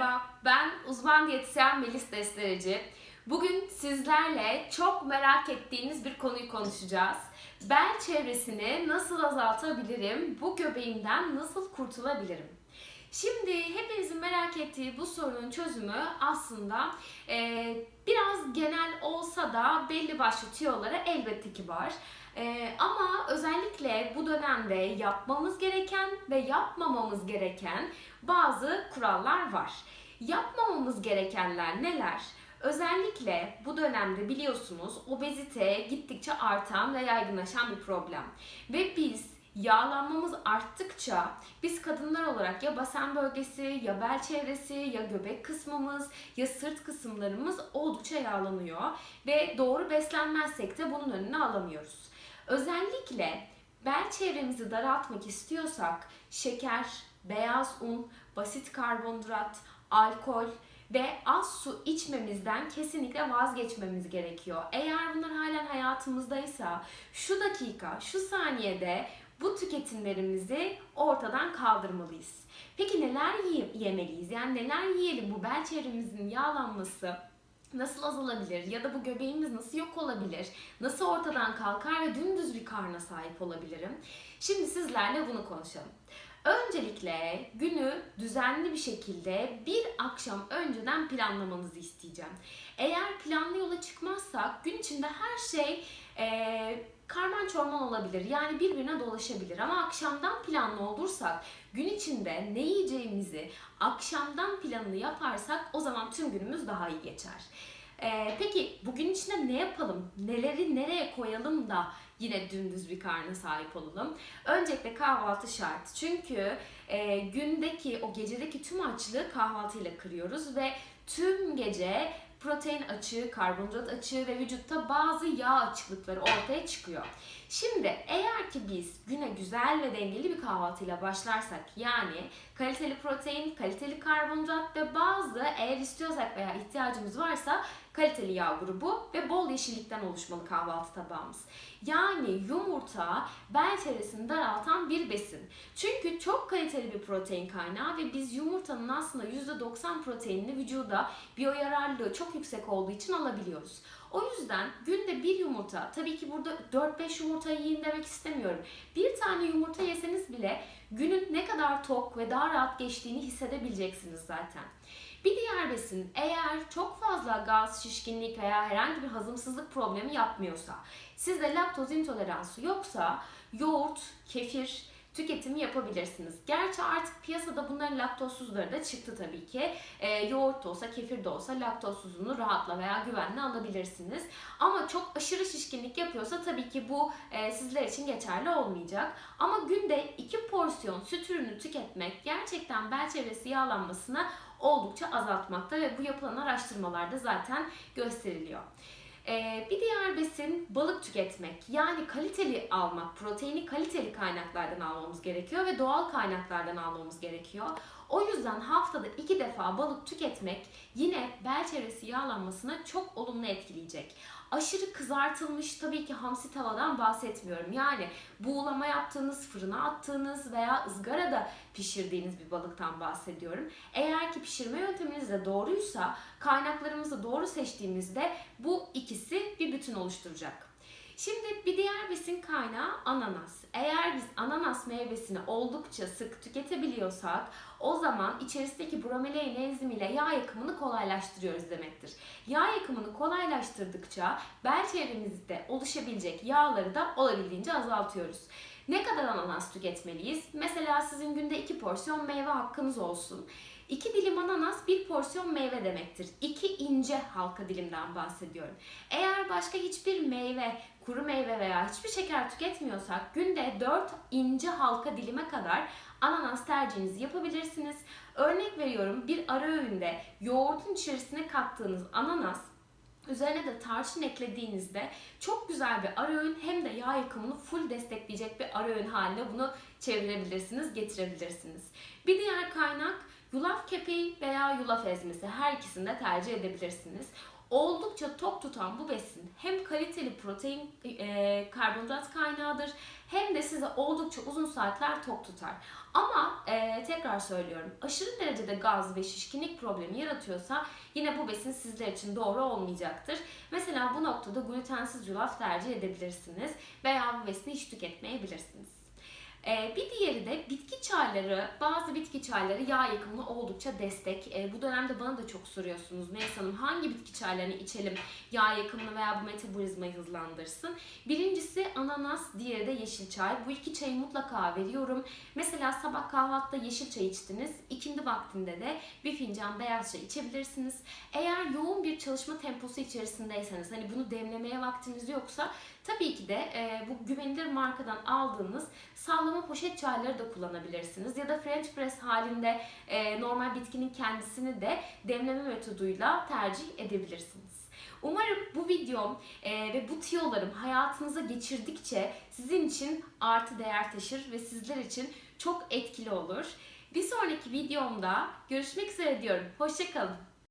Merhaba, ben uzman diyetisyen Melis Destereci. Bugün sizlerle çok merak ettiğiniz bir konuyu konuşacağız. Bel çevresini nasıl azaltabilirim? Bu göbeğimden nasıl kurtulabilirim? Şimdi hepinizin merak ettiği bu sorunun çözümü aslında e, biraz genel olsa da belli başlı tüyoları elbette ki var. E, ama özellikle bu dönemde yapmamız gereken ve yapmamamız gereken bazı kurallar var. Yapmamamız gerekenler neler? Özellikle bu dönemde biliyorsunuz obezite gittikçe artan ve yaygınlaşan bir problem. Ve biz yağlanmamız arttıkça biz kadınlar olarak ya basen bölgesi, ya bel çevresi, ya göbek kısmımız, ya sırt kısımlarımız oldukça yağlanıyor ve doğru beslenmezsek de bunun önünü alamıyoruz. Özellikle bel çevremizi daraltmak istiyorsak şeker, beyaz un, basit karbonhidrat, alkol ve az su içmemizden kesinlikle vazgeçmemiz gerekiyor. Eğer bunlar halen hayatımızdaysa şu dakika, şu saniyede bu tüketimlerimizi ortadan kaldırmalıyız. Peki neler yemeliyiz? Yani neler yiyelim bu bel çevremizin yağlanması nasıl azalabilir ya da bu göbeğimiz nasıl yok olabilir? Nasıl ortadan kalkar ve dümdüz bir karna sahip olabilirim? Şimdi sizlerle bunu konuşalım. Öncelikle günü düzenli bir şekilde bir akşam önceden planlamanızı isteyeceğim. Eğer planlı yola çıkmazsak gün içinde her şey e, karman çorman olabilir. Yani birbirine dolaşabilir. Ama akşamdan planlı olursak gün içinde ne yiyeceğimizi akşamdan planını yaparsak o zaman tüm günümüz daha iyi geçer. Ee, peki bugün içinde ne yapalım? Neleri nereye koyalım da yine dümdüz bir karna sahip olalım? Öncelikle kahvaltı şart. Çünkü e, gündeki o gecedeki tüm açlığı kahvaltıyla kırıyoruz ve tüm gece protein açığı, karbonhidrat açığı ve vücutta bazı yağ açıklıkları ortaya çıkıyor. Şimdi eğer ki biz güne güzel ve dengeli bir kahvaltıyla başlarsak yani kaliteli protein, kaliteli karbonhidrat ve bazı eğer istiyorsak veya ihtiyacımız varsa kaliteli yağ grubu ve bol yeşillikten oluşmalı kahvaltı tabağımız. Yani yumurta bel çevresini daraltan bir besin. Çünkü çok kaliteli bir protein kaynağı ve biz yumurtanın aslında %90 proteinini vücuda biyoyararlılığı çok yüksek olduğu için alabiliyoruz. O yüzden günde bir yumurta, tabii ki burada 4-5 yumurta yiyin demek istemiyorum. Bir tane yumurta yeseniz bile günün ne kadar tok ve daha rahat geçtiğini hissedebileceksiniz zaten. Bir diğer besin eğer çok fazla gaz, şişkinlik veya herhangi bir hazımsızlık problemi yapmıyorsa, sizde laktoz intoleransı yoksa yoğurt, kefir, tüketimi yapabilirsiniz. Gerçi artık piyasada bunların laktozsuzları da çıktı tabii ki. E, yoğurt da olsa, kefir de olsa laktozsuzunu rahatla veya güvenle alabilirsiniz. Ama çok aşırı şişkinlik yapıyorsa tabii ki bu e, sizler için geçerli olmayacak. Ama günde iki porsiyon süt ürünü tüketmek gerçekten bel çevresi yağlanmasını oldukça azaltmakta ve bu yapılan araştırmalarda zaten gösteriliyor. Ee, bir diğer besin balık tüketmek. Yani kaliteli almak, proteini kaliteli kaynaklardan almamız gerekiyor ve doğal kaynaklardan almamız gerekiyor. O yüzden haftada iki defa balık tüketmek yine bel çevresi yağlanmasına çok olumlu etkileyecek. Aşırı kızartılmış tabii ki hamsi tavadan bahsetmiyorum. Yani buğulama yaptığınız, fırına attığınız veya ızgarada pişirdiğiniz bir balıktan bahsediyorum. Eğer ki pişirme yönteminiz de doğruysa, kaynaklarımızı doğru seçtiğimizde bu ikisi bir bütün oluşturacak. Şimdi bir diğer besin kaynağı ananas. Eğer biz ananas meyvesini oldukça sık tüketebiliyorsak o zaman içerisindeki bromelain enzimiyle yağ yakımını kolaylaştırıyoruz demektir. Yağ yakımını kolaylaştırdıkça bel çevremizde oluşabilecek yağları da olabildiğince azaltıyoruz. Ne kadar ananas tüketmeliyiz? Mesela sizin günde iki porsiyon meyve hakkınız olsun. İki dilim ananas bir porsiyon meyve demektir. İki ince halka dilimden bahsediyorum. Eğer başka hiçbir meyve, kuru meyve veya hiçbir şeker tüketmiyorsak günde 4 ince halka dilime kadar ananas tercihinizi yapabilirsiniz. Örnek veriyorum bir ara öğünde yoğurtun içerisine kattığınız ananas Üzerine de tarçın eklediğinizde çok güzel bir ara öğün hem de yağ yakımını full destekleyecek bir ara öğün haline bunu çevirebilirsiniz, getirebilirsiniz. Bir diğer kaynak Yulaf kepeği veya yulaf ezmesi her ikisini de tercih edebilirsiniz. Oldukça tok tutan bu besin hem kaliteli protein, e, karbonhidrat kaynağıdır hem de sizi oldukça uzun saatler tok tutar. Ama e, tekrar söylüyorum aşırı derecede gaz ve şişkinlik problemi yaratıyorsa yine bu besin sizler için doğru olmayacaktır. Mesela bu noktada glutensiz yulaf tercih edebilirsiniz veya bu besini hiç tüketmeyebilirsiniz. Ee, bir diğeri de bitki çayları. Bazı bitki çayları yağ yakımına oldukça destek. Ee, bu dönemde bana da çok soruyorsunuz. Neyse Hanım hangi bitki çaylarını içelim yağ yakımını veya bu metabolizmayı hızlandırsın? Birincisi ananas, diğeri de yeşil çay. Bu iki çayı mutlaka veriyorum. Mesela sabah kahvaltıda yeşil çay içtiniz. İkindi vaktinde de bir fincan beyaz çay içebilirsiniz. Eğer yoğun bir çalışma temposu içerisindeyseniz hani bunu demlemeye vaktiniz yoksa tabii ki de e, bu güvenilir markadan aldığınız sallama poşet çayları da kullanabilirsiniz. Ya da French press halinde e, normal bitkinin kendisini de demleme metoduyla tercih edebilirsiniz. Umarım bu videom e, ve bu tiyolarım hayatınıza geçirdikçe sizin için artı değer taşır ve sizler için çok etkili olur. Bir sonraki videomda görüşmek üzere diyorum. Hoşçakalın.